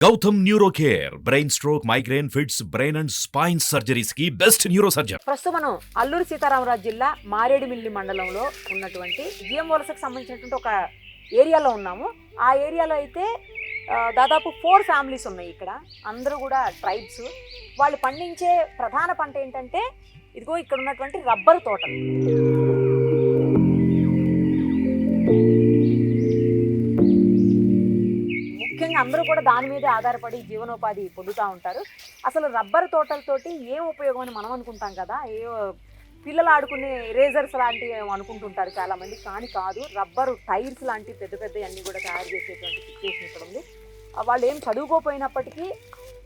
Gautham neuro care brain stroke migraine fits brain and spine సర్జరీస్కి best neuro surgeon ప్రస్తుతం మనం అల్లూరి సీతారామరాజు జిల్లా మారేడుమిల్లి మండలంలో ఉన్నటువంటి జిఎం వలసకు సంబంధించినటువంటి ఒక ఏరియాలో ఉన్నాము. ఆ ఏరియాలో అయితే దాదాపు ఫోర్ ఫ్యామిలీస్ ఉన్నాయి ఇక్కడ. అందరూ కూడా ట్రైబ్స్. వాళ్ళు పండించే ప్రధాన పంట ఏంటంటే ఇదిగో ఇక్కడ ఉన్నటువంటి రబ్బర్ తోటలు అందరూ కూడా దాని మీదే ఆధారపడి జీవనోపాధి పొందుతూ ఉంటారు. అసలు రబ్బర్ తోటలతోటి ఏం ఉపయోగం అని మనం అనుకుంటాం కదా? ఏ పిల్లలు ఆడుకునే రేజర్స్ లాంటివి ఏమో అనుకుంటుంటారు చాలామంది. కానీ కాదు రబ్బరు టైర్స్ లాంటి పెద్ద పెద్ద అన్నీ కూడా తయారు చేసేటువంటి సిచ్యువేషన్ ఇక్కడ ఉంది. వాళ్ళు ఏం చదువుకోపోయినప్పటికీ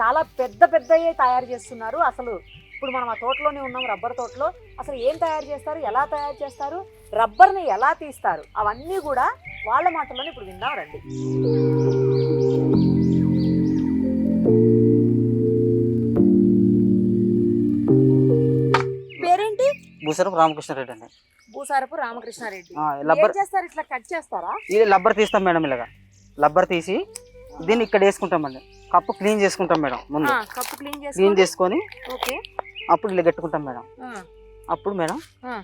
చాలా పెద్ద పెద్దయే తయారు చేస్తున్నారు. అసలు ఇప్పుడు మనం ఆ తోటలోనే ఉన్నాం రబ్బర్ తోటలో. అసలు ఏం తయారు చేస్తారు? ఎలా తయారు చేస్తారు? రబ్బర్ని ఎలా తీస్తారు? అవన్నీ కూడా వాళ్ళ మాటల్లోనే ఇప్పుడు విందాం రండి పేరేంటి? భూసరపు రామకృష్ణారెడ్డి అండి. భూసారపు రామకృష్ణారెడ్డి. ఆ, ఏం లబ్బర్ చేస్తారు? ఇట్లా కట్ చేస్తారా? ఇది లబ్బర్ తీస్తాం మేడం ఇలాగా. లబ్బర్ తీసి దీన్ని ఇక్కడ వేసుకుంటామండి కప్పు క్లీన్ చేసుకుంటాం మేడం ముందు. ఆ, కప్పు క్లీన్ క్లీన్ చేసి చేసుకొని ఓకే. అప్పుడు ఇలా కట్టుకుంటాం మేడం. ఆ, అప్పుడు మేడం ఆ,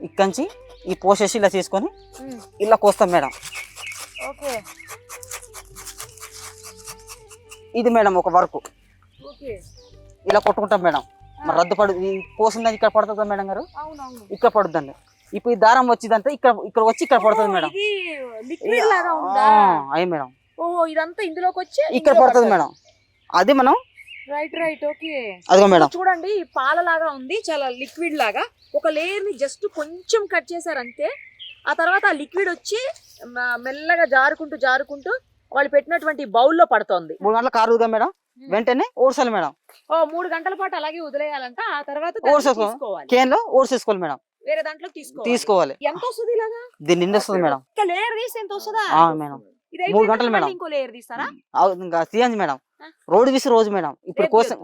ఇక్కడి ఈ పోసేసి ఇలా చేసుకొని ఉమ్, ఇలా కోస్తాం మేడం. ఓకే. ఇది మేడం ఒక వర్క్. ఓకే. ఇలా కొట్టుకుంటాం మేడం. మరి రద్దు పడు పోసిందని ఇక్కడ పడుతుంది కదా మేడం గారు? ఇక్కడ పడుతుందండి. ఇప్పుడు ఈ దారం వచ్చిందంటే ఇక్కడ ఇక్కడ వచ్చి ఇక్కడ పడుతుంది మేడం. అయ్యి మేడం. ఓ ఇదంతా ఇందులోకి వచ్చి ఇక్కడ పడుతుంది మేడం. అది మనం రైట్ రైట్ ఓకే అదిగో మేడం. చూడండి పాల లాగా ఉంది చాలా లిక్విడ్ లాగా. ఒక లేయర్ని జస్ట్ కొంచెం కట్ చేశారు అంతే. ఆ తర్వాత ఆ లిక్విడ్ వచ్చి మెల్లగా జారుకుంటూ జారుకుంటూ వాళ్ళు పెట్టినటువంటి బౌల్లో పడుతోంది. మూడు గంటల కారుగా మేడం. వెంటనే ఓడ్చాలి మేడం. ఓ మూడు గంటల పాటు అలాగే వదిలేయాలంట ఆ తర్వాత. తీసుకోవాలి. కేన్లో ఓడ్చేసుకోవాలి మేడం. వేరే దాంట్లో తీసుకోవాలి. తీసుకోవాలి. ఎంత వస్తుంది ఇలాగా? దీన్ని నిండి వస్తుంది మేడం. ఇంకా లేయర్ తీస్తే ఎంత వస్తుందా? మేడం. మూడు గంటలు మేడం. ఇంకో లేయర్ తీస్తారా? ఇంకా తీయండి మేడం. ఆ? రోడ్డు తీసి రోజు మేడం. ఇప్పుడు కోసం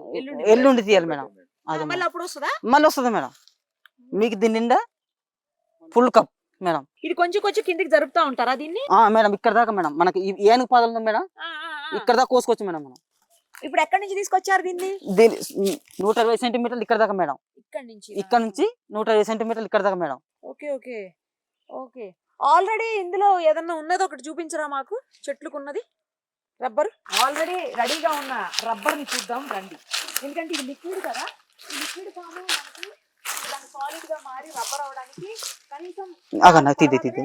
ఎల్లుండి. తీయాలి మేడం. మళ్ళీ. అప్పుడు వస్తుందా? మళ్ళీ వస్తుంది మేడం. మీకు దీని నిండా ఫుల్ కప్. మేడం. ఇది కొంచెం కొంచెం కిందికి జరుపుతా ఉంటారా దీన్ని? ఆ మేడం ఇక్కడ దాకా మేడం. మనకి ఈ ఏనుగు పాదలు ఉంది మేడం. ఇక్కడ దాకా కోసుకోవచ్చు మేడం మనం. ఇప్పుడు ఎక్కడి నుంచి తీసుకొచ్చారు దీన్ని? దీని నూట ఇరవై సెంటీమీటర్లు ఇక్కడ దాకా మేడం. ఇక్కడి నుంచి ఇక్కడ నుంచి నూట ఇరవై సెంటీమీటర్లు ఇక్కడ దాకా madam. Okay okay. Okay. Already ఇందులో ఏదన్నా ఉన్నది ఒకటి చూపించరా మాకు? చెట్లుకున్నది? రబ్బర్? ఆల్రెడీ రెడీగా ఉన్న రబ్బర్ని చూద్దాం రండి. ఎందుకంటే ఇది లిక్విడ్ కదా? ఈ లిక్విడ్ ఫామ్ మనకి దాని సాలిడ్గా మారి రబ్బర్ అవడానికి నాకు తీది తీది.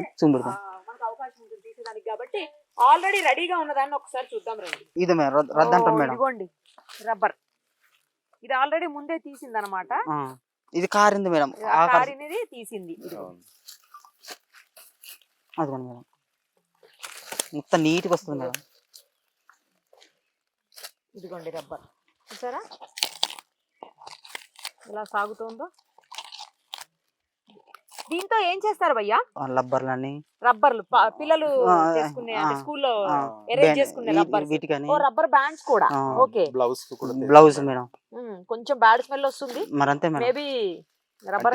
తీసేదానికి కాబట్టి ఆల్రెడీ రెడీగా ఉన్నదాన్ని ఒకసారి చూద్దాం రండి. ఇది మేడం రద్దు రద్దు అంటాం ఓ, మేడం. ఇదిగోండి రబ్బర్. ఇది ఆల్రెడీ ముందే తీసింది అనమాట ఇది కారింది మేడం కారినది తీసింది. అదిగోండి మేడం. మొత్తం నీట్గా వస్తుంది మేడం. ఇదిగోండి రబ్బర్. చూసారా? ఇలా సాగుతుందో? దీంతో ఏం చేస్తారు భయ్యా? లబ్బర్లని రబ్బర్లు పిల్లలు చేసుకునే స్కూల్లో బ్యాన్- చేసుకునే వీటికని. ఓ రబ్బర్ బ్యాండ్స్ కూడా. ఓకే. బ్లౌజ్ కూడా బ్లౌజ్ మేడం. కొంచెం బ్యాడ్ స్మెల్ వస్తుంది. మరి అంతే మేడం. Maybe rubber.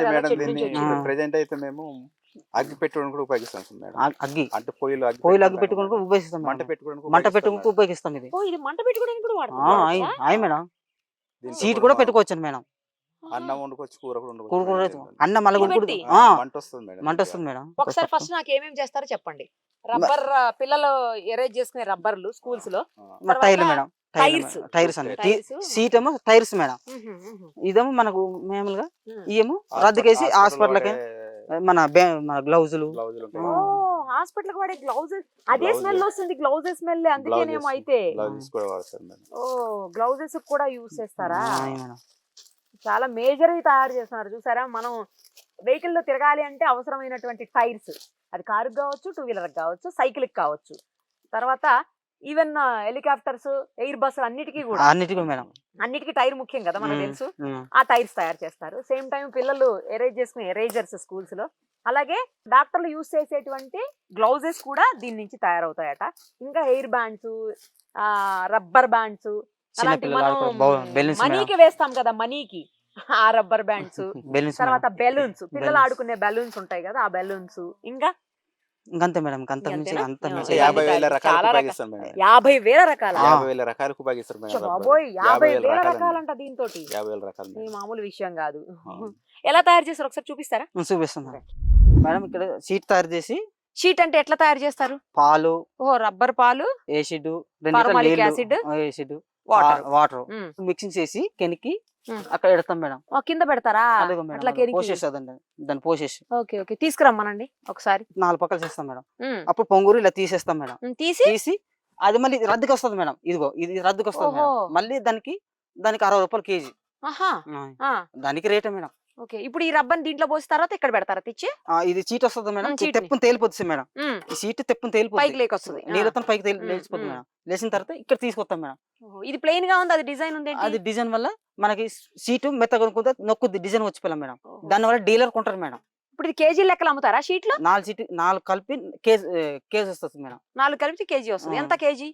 ప్రెజెంట్ అయితే మేము అగ్గి పెట్టుకోవడానికి కూడా ఉపయోగిస్తాం మేడం. అగ్గి. అంటే పొయ్యిలు అగ్గి పొయ్యిలు అగ్గి పెట్టుకుంటాం పెట్టుకుని ఉపయోగిస్తాం మంట. పెట్టుకోవడానికి మంట మేడం. ఉపయోగిస్తాం ఇది. ఓ ఇది మంట పెట్టుకోవడానికి కూడా మేడం. సీట్ కూడా పెట్టుకోవచ్చు మేడం. అన్నం వండుకోవచ్చు కూర కూడా వండుకోవచ్చు. అన్నం మళ్ళీ మంట వస్తుంది మేడం మంట వస్తుంది మేడం. ఒకసారి ఫస్ట్ నాకు ఏమేమి చేస్తారో చెప్పండి. రబ్బర్ పిల్లలు ఎరేజ్ చేసుకునే రబ్బర్లు స్కూల్స్లో టైర్లు మేడం. టైర్స్. టైర్స్ అండి. సీట్ ఏమో టైర్స్ మేడం. ఇదేమో మనకు మామూలుగా. ఇయేమో రద్దుకేసి హాస్పిటల్ హాస్పిటల్కి మన బే- మన గ్లౌజులు. హాస్పిటల్ వాడే గ్లౌజెస్. అదే. స్మెల్ వస్తుంది. గ్లౌజెస్ స్మెల్ అందుకేనేమో. అయితే. ఓ గ్లౌజెస్ కూడా యూస్ చేస్తారా? చాలా మేజర్ తయారు చేస్తున్నారు. చూసారా? మనం వెహికల్లో తిరగాలి అంటే అవసరమైనటువంటి టైర్స్. అది కారుకి కావచ్చు టూ వీలర్ కావచ్చు సైకిల్కి కావచ్చు. తర్వాత ఈవెన్ హెలికాప్టర్స్ ఎయిర్ బస్ అన్నిటికీ కూడా అన్నిటికీ మేడం. అన్నిటికీ టైర్ ముఖ్యం కదా మనకు తెలుసు. ఆ టైర్స్ తయారు చేస్తారు. సేమ్ టైం పిల్లలు ఎరేజ్ చేసుకునే ఎరేజర్స్ స్కూల్స్లో అలాగే డాక్టర్లు యూస్ చేసేటువంటి గ్లౌజెస్ కూడా దీని నుంచి తయారవుతాయట. ఇంకా హెయిర్ బ్యాండ్స్ రబ్బర్ బ్యాండ్స్ మనీకి వేస్తాం కదా మనీకి. ఆ రబ్బర్ బ్యాండ్స్. బెలూన్స్ తర్వాత బెలూన్స్. పిల్లలు. ఆడుకునే బెలూన్స్ ఉంటాయి కదా ఆ బెలూన్స్. ఇంకా? ఇంకంతే మేడం? అంత ఇలా యాభై వేల రకాల- యాభై వేల రకాల. యాభై వేల రకాలకు ఉపయోగిస్తారు మేడం. బాబోయ్ యాభై వేల. రకాలంట దీంతో యాభై వేల రకాలు. మామూలు విషయం కాదు. ఎలా తయారు చేస్తారు ఒకసారి చూపిస్తారా? నేను చూపిస్తాను మేడం. ఇక్కడ షీట్ తయారు చేసి షీట్ అంటే ఎట్లా తయారు చేస్తారు? పాలు. ఓ రబ్బర్ పాలు. Acid acid, acid water. Water. Mixing చేసి కెనికి. అక్కడ పెడతాం మేడం. కింద పెడతారా? అట్లా పోసేస్తుందండి దాన్ని పోసేసి. Okay okay. తీసుకురమ్మనండి ఒకసారి. నాలుగు పక్కలు చేస్తాం మేడం. అప్పుడు పొంగూరు ఇలా తీసేస్తాం మేడం. తీసి? తీసి అది మళ్ళీ రద్దుకి వస్తుంది మేడం. ఇదిగో ఇది రద్దుకి వస్తుంది. మళ్ళీ దానికి దానికి అరవై రూపాయలు కేజీ. దానికి రేటే మేడం. ఓకే. ఇప్పుడు ఈ రబ్బర్ దీంట్లో పోసిన తర్వాత ఇక్కడ పెడతారా? తెచ్చి? ఇది చీట్ వస్తుంది మేడం. తెప్పుని తేలిపోతుంది మేడం. ఈ సీట్ తెప్పుని తేలిపోతుంది పైకి లేకొస్తుంది. ఆ. నీళ్ళతో పైకి లేచిపోతుంది. మేడం. లేచిన తర్వాత ఇక్కడ తీసుకొస్తాం మేడం. ఇది ప్లెయిన్గా ఉంది? అది డిజైన్ ఉంది అది డిజైన్ వల్ల మనకి సీటు మెత్తగా కొనుక్కుంటే నొక్కుద్ది. Design వచ్చిపోయాం madam. దాని వల్ల డీలర్ కొంటారు మేడం. ఇప్పుడు ఇది కేజీ లెక్కలు అమ్ముతారా షీట్లో నాలుగు సీటు నాలుగు కలిపి కేజీ కేజీ వస్తుంది మేడం. నాలుగు కలిపి కేజీ వస్తుంది. ఎంత కేజీ?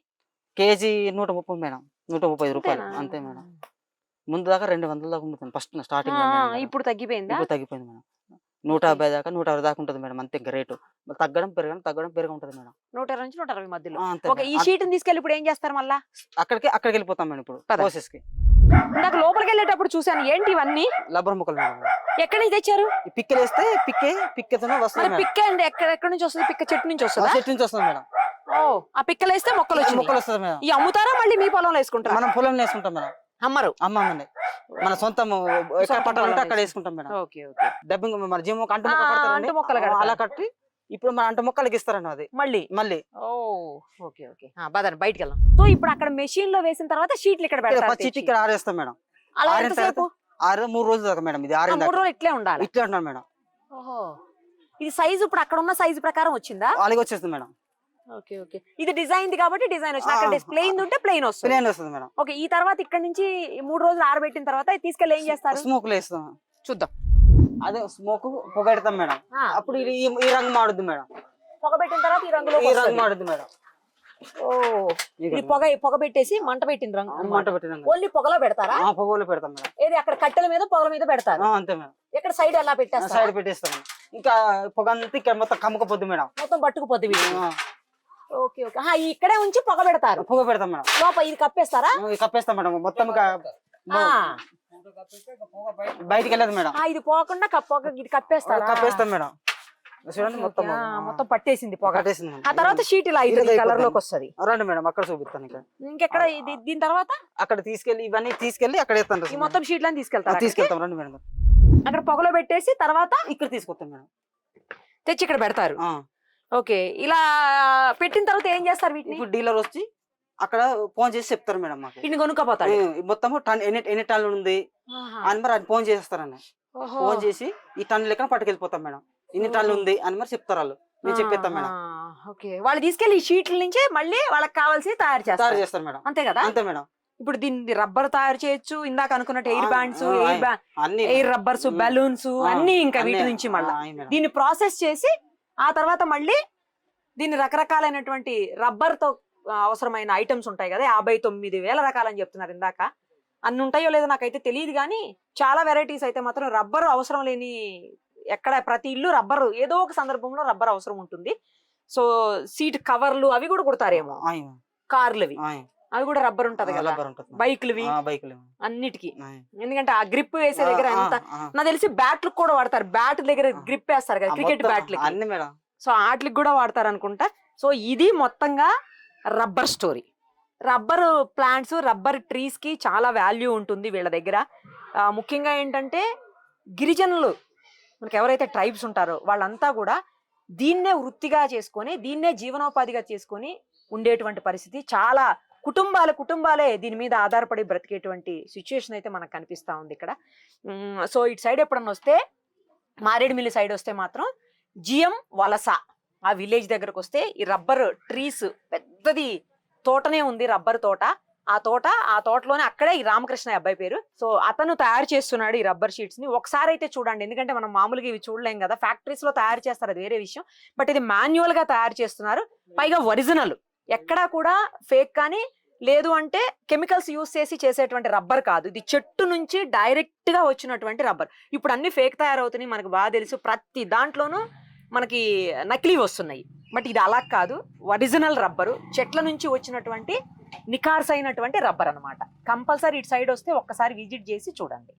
కేజీ నూట ముప్పై మేడం. నూట ముప్పై రూపాయలు? అంతే మేడం. ముందు దాకా రెండు వందల దాకా ఉంటుంది ఫస్ట్ స్టార్టింగ్ ఇప్పుడు తగ్గిపోయిందా? ఇప్పుడు తగ్గిపోయింది మేడం. నూట యాభై దాకా నూట అరవై దాకా ఉంటుంది మేడం అంతే ఇంకా రేటు. తగ్గడం పెరగడం తగ్గడం పెరగ ఉంటుంది మేడం. నూట ఇరవై నుంచి నూట అరవై మధ్యలో. ఓకే. ఈ షీట్ తీసుకెళ్ళి ఇప్పుడు ఏం చేస్తారు మళ్ళా? అక్కడికి అక్కడికి వెళ్ళిపోతాం మేడం ఇప్పుడు. ప్రాసెస్కి నాకు లోపలికి వెళ్ళేటప్పుడు చూసాను ఏంటి ఇవన్నీ? లబ్బర్ ముక్కలు ఎక్కడి నుంచి తెచ్చారు? ఈ పిక్కలు వేస్తే పిక్కే పిక్కతోనే వస్తుంది పిక్క అండి ఎక్కడ ఎక్కడి నుంచి వస్తుంది? పిక్క చెట్టు నుంచి వస్తుందా? చెట్టు నుంచి వస్తుంది మేడం. ఓ ఆ పిక్కలు వేస్తే మొక్కలు వచ్చి ముక్కలు వస్తుంది మేడం. ఈ అమ్ముతారా మళ్ళీ మీ పొలంలో వేసుకుంటారా? మనం పొలం వేసుకుంటాం మేడం. అమ్మరు. అమ్మమ్మండి. మన సొంతం పట్టాలంటే అక్కడ వేసుకుంటాం మేడం. Okay okay. డబ్బింగ్ మన జిమ్ ఒక అంటు మొక్కలు. అలా కట్టి ఇప్పుడు మన అంటు మొక్కలకి ఇస్తారండి అది. మళ్ళీ? మళ్ళీ. ఓ ఓకే ఓకే. బదండి బయటికి వెళ్దాం సో ఇప్పుడు అక్కడ మెషిన్లో వేసిన తర్వాత షీట్లు ఇక్కడ ఇక్కడ పెడతారు పచ్చి తెచ్చి. ఇక్కడ ఆరేస్తాం మేడం. అలా ఆరిన ఎంతసేపు? ఆరు మూడు రోజులు దాకా మేడం ఇది ఆ, ఆరిన మూడు రోజులు ఇట్లే ఉండాలి? ఇట్లా ఉంటున్నాం మేడం. ఓహో. ఇది సైజు ఇప్పుడు అక్కడ ఉన్న సైజు ప్రకారం వచ్చిందా? అలాగే వచ్చేస్తుంది మేడం. Okay okay. ఇది డిజైన్ కాబట్టి డిజైన్ వచ్చింది. అక్కడ ప్లెయిన్ ఉంటే ప్లెయిన్ వస్తుంది. ప్లేన్ వస్తుంది మేడం. ఓకే ఈ తర్వాత ఇక్కడ నుంచి మూడు రోజులు ఆరబెట్టిన తర్వాత ఇది తీసుకెళ్ళి ఏం చేస్తారు? స్మోక్ వేస్తాం చూద్దాం. అదే స్మోక్ పొగెడతాం మేడం. అప్పుడు ఇది ఈ- ఈ రంగు మాడుద్ది మేడం. పొగబెట్టిన తర్వాత ఈ రంగులో ఈ రంగు మాడుద్ది మేడం. ఓ ఈ ఇది. పొగ పొగ పెట్టేసి మంట పెట్టిన రంగు ఆ. మంట పెట్టిన రంగు. ఓన్లీ పొగలో పెడతారా? ఆ, పొగలు పెడతాం మేడం. ఏది అక్కడ కట్టెల మీద పొగల మీద పెడతారు? ఆ, అంతే మేడం. ఇక్కడ సైడ్ ఎలా పెట్టేస్తారు? సైడ్ పెట్టేస్తాం. మేడం. ఇంకా పొగ అంతా ఇక్కడ మొత్తం కమ్మకపోద్ది మేడం. మొత్తం పట్టుకుపోద్ది వీటిని. ఆ, ఓకే ఓకే. ఆహా, ఇక్కడే ఉంచి పొగ పెడతారు. పొగ పెడతాం మేడం. లోపల ఇది కప్పేస్తారా? ఇది కప్పేస్తాం మేడం. మొత్తం ఆ, బయటికి వెళ్ళదు మేడం. ఆ, ఇది పోకుండా కప్ప పొగ ఇది కప్పేస్తారా? కప్పేస్తాం మేడం. చూడండి మొత్తం ఓకే. ఆ, మొత్తం. పట్టేసింది పొగ. మేడం. ఆ తర్వాత షీట్ ఇలా కలర్. లోకి వస్తది. రండి మేడం అక్కడ చూపిస్తాను ఇక్కడ ఇంకెక్కడ ఇది దీని తర్వాత? అక్కడ తీసుకెళ్ళి ఇవన్నీ తీసుకెళ్ళి అక్కడ ఈ మొత్తం షీట్లను తీసుకెళ్తారు తీసుకెళ్తాం రండి మేడం. అక్కడ పొగలో పెట్టేసి తర్వాత ఇక్కడ తీసుకొస్తాం మేడం. తెచ్చి ఇక్కడ పెడతారు. ఆ, ఓకే. ఇలా పెట్టిన తర్వాత ఏం చేస్తారు వీటిని? ఇప్పుడు డీలర్ వచ్చి అక్కడ ఫోన్ చేసి చెప్తారు మేడం మాకు. వీటిని కొనుక్కోపోతాడు ఈ మొత్తం టన్ ఎన్ని ఎన్ని టన్నులు ఉంది? అని మరి ఫోన్ చేస్తారని. ఫోన్ చేసి ఈ టన్ను లెక్క పట్టుకెళ్ళిపోతాం మేడం. ఇన్ని టన్నులు ఉంది అని మరి చెప్తారు వాళ్ళు. మేము చెప్పేస్తాం మేడం. ఓకే. వాళ్ళు తీసుకెళ్ళి ఈ షీట్ల నుంచి మళ్ళీ వాళ్ళకి కావాల్సి తయారు తయారు చేస్తారు చేస్తారు మేడం. అంతే కదా? అంతే మేడం. ఇప్పుడు దీన్ని రబ్బర్ తయారు చేయొచ్చు ఇందాక అనుకున్నట్టు air bands air air rubbers. Balloons అన్ని ఇంకా వీటి నుంచి మళ్ళీ. దీన్ని ప్రాసెస్ చేసి ఆ తర్వాత మళ్ళీ దీన్ని రకరకాలైనటువంటి రబ్బర్తో ఆ, అవసరమైన ఐటమ్స్ ఉంటాయి కదా యాభై తొమ్మిది వేల రకాలని చెప్తున్నారు ఇందాక. అన్ని ఉంటాయో లేదో నాకైతే తెలియదు కానీ చాలా వెరైటీస్ అయితే మాత్రం రబ్బర్ అవసరం లేని ఎక్కడ ప్రతి ఇల్లు రబ్బర్ ఏదో ఒక సందర్భంలో రబ్బర్ అవసరం ఉంటుంది. సో సీట్ కవర్లు అవి కూడా కుడతారేమో. ఆయ్ మేడం. అవి కూడా రబ్బర్ ఉంటది కదా రబ్బర్ ఉంటుంది మేడం. బైక్లువి బైకులు. అన్నిటికి. ఎందుకంటే ఆ గ్రిప్ వేసే దగ్గర ఎంత. నాకు తెలిసి బ్యాట్లు కూడా వాడతారు బ్యాట్ దగ్గర. గ్రిప్ వేస్తారు కదా క్రికెట్ అన్ని మేడం సో వాటికి కూడా వాడతారు అనుకుంటా సో ఇది మొత్తంగా rubber story rubber plants rubber ట్రీస్కి చాలా వాల్యూ ఉంటుంది వీళ్ళ దగ్గర ముఖ్యంగా ఏంటంటే గిరిజనులు మనకి ఎవరైతే ట్రైబ్స్ ఉంటారో వాళ్ళంతా కూడా దీన్నే వృత్తిగా చేసుకొని దీన్నే జీవనోపాధిగా చేసుకొని ఉండేటువంటి పరిస్థితి చాలా కుటుంబాల కుటుంబాలే దీని మీద ఆధారపడి బ్రతికేటువంటి సిచ్యుయేషన్ అయితే మనకు కనిపిస్తా ఉంది ఇక్కడ. సో ఇటు సైడ్ ఎప్పుడన్నా వస్తే మారేడుమిల్లి సైడ్ వస్తే మాత్రం జిఎం వలస. ఆ విలేజ్ దగ్గరకు వస్తే ఈ రబ్బర్ ట్రీస్ పెద్దది తోటనే ఉంది రబ్బర్ తోట. ఆ తోట ఆ తోటలోనే అక్కడే ఈ రామకృష్ణ అబ్బాయి పేరు. సో అతను తయారు చేస్తున్నాడు ఈ రబ్బర్ షీట్స్ని. ఒకసారి అయితే చూడండి ఎందుకంటే మనం మామూలుగా ఇవి చూడలేం కదా ఫ్యాక్టరీస్లో తయారు చేస్తారు అది వేరే విషయం. బట్ ఇది మాన్యువల్గా తయారు చేస్తున్నారు పైగా ఒరిజినల్ ఎక్కడా కూడా ఫేక్ కానీ లేదు అంటే కెమికల్స్ యూస్ చేసి చేసేటువంటి రబ్బర్ కాదు. ఇది చెట్టు నుంచి డైరెక్ట్గా వచ్చినటువంటి రబ్బర్. ఇప్పుడు అన్ని ఫేక్ తయారవుతున్నాయి మనకు బాగా తెలుసు. ప్రతి దాంట్లోనూ మనకి నకిలీ వస్తున్నాయి. బట్ ఇది అలా కాదు. Original rubber. చెట్ల నుంచి వచ్చినటువంటి నికార్స్ అయినటువంటి రబ్బర్ అనమాట కంపల్సరీ ఇటు సైడ్ వస్తే ఒక్కసారి విజిట్ చేసి చూడండి.